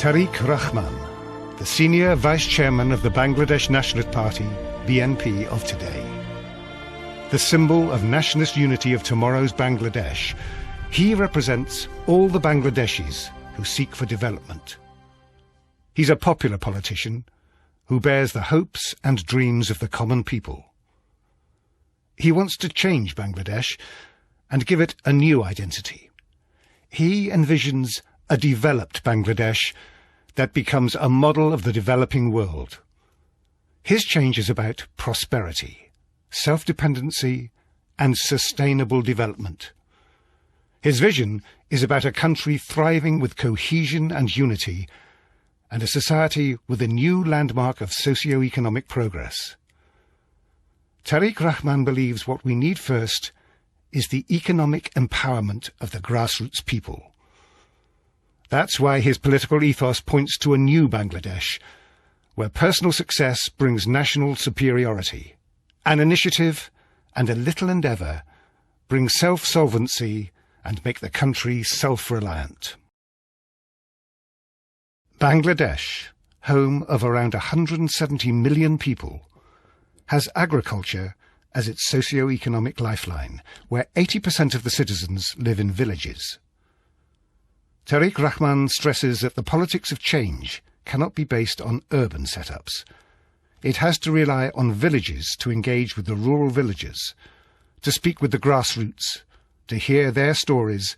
Tariq Rahman, the senior vice chairman of the Bangladesh Nationalist Party, BNP of today. The symbol of nationalist unity of tomorrow's Bangladesh, he represents all the Bangladeshis who seek for development. He's a popular politician who bears the hopes and dreams of the common people. He wants to change Bangladesh and give it a new identity. He envisions a developed Bangladesh that becomes a model of the developing world. His change is about prosperity, self-dependency and sustainable development. His vision is about a country thriving with cohesion and unity and a society with a new landmark of socio-economic progress. Tariq Rahman believes what we need first is the economic empowerment of the grassroots people. That's why his political ethos points to a new Bangladesh, where personal success brings national superiority. An initiative and a little endeavour bring self-solvency and make the country self-reliant. Bangladesh, home of around 170 million people, has agriculture as its socio-economic lifeline, where 80% of the citizens live in villages. Tariq Rahman stresses that the politics of change cannot be based on urban setups. It has to rely on villages to engage with the rural villagers, to speak with the grassroots, to hear their stories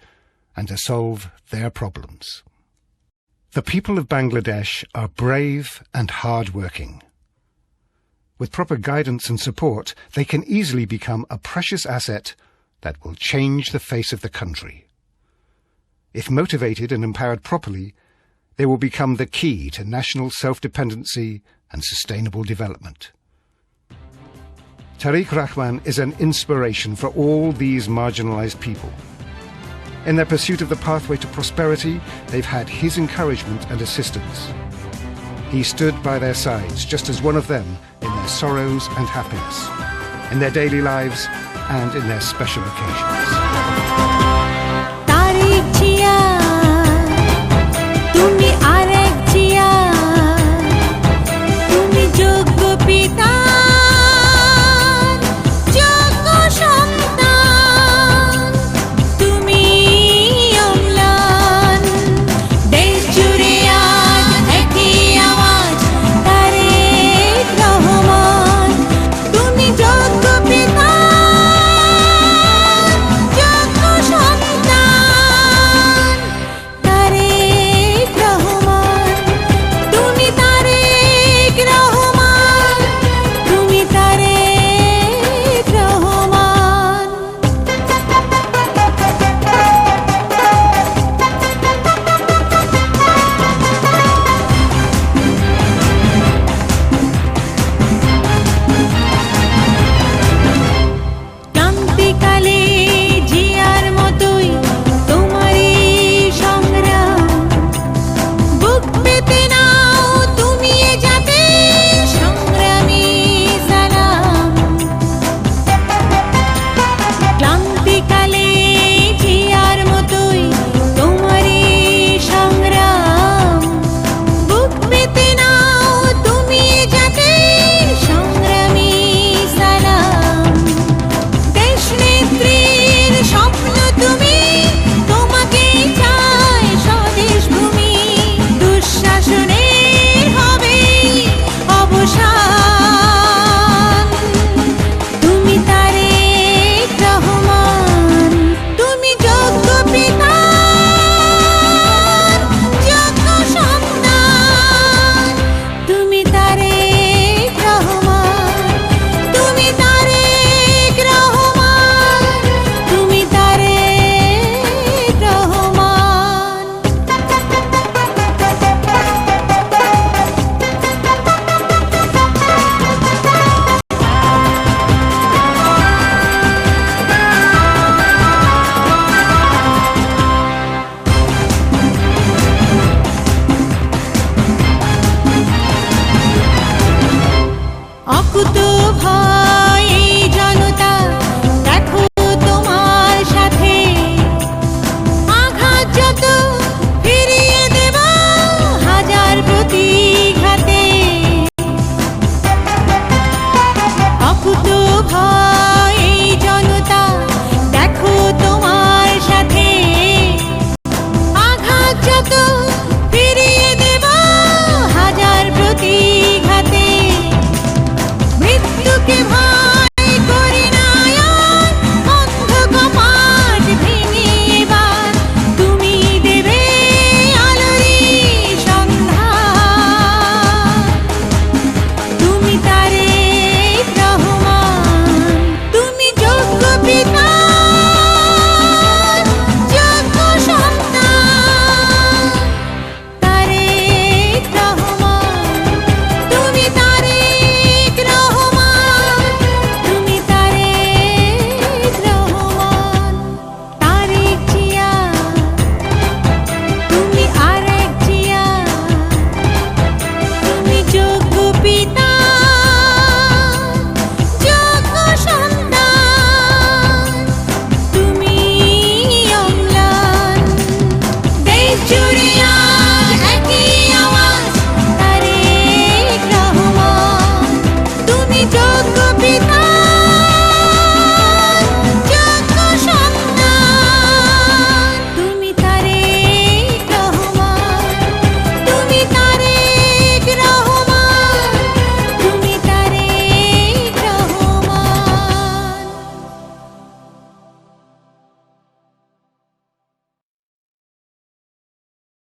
and to solve their problems. The people of Bangladesh are brave and hard-working. With proper guidance and support, they can easily become a precious asset that will change the face of the country. If motivated and empowered properly, they will become the key to national self-dependency and sustainable development. Tariq Rahman is an inspiration for all these marginalised people. In their pursuit of the pathway to prosperity, they've had his encouragement and assistance. He stood by their sides, just as one of them, in their sorrows and happiness, in their daily lives and in their special occasions. ভয়।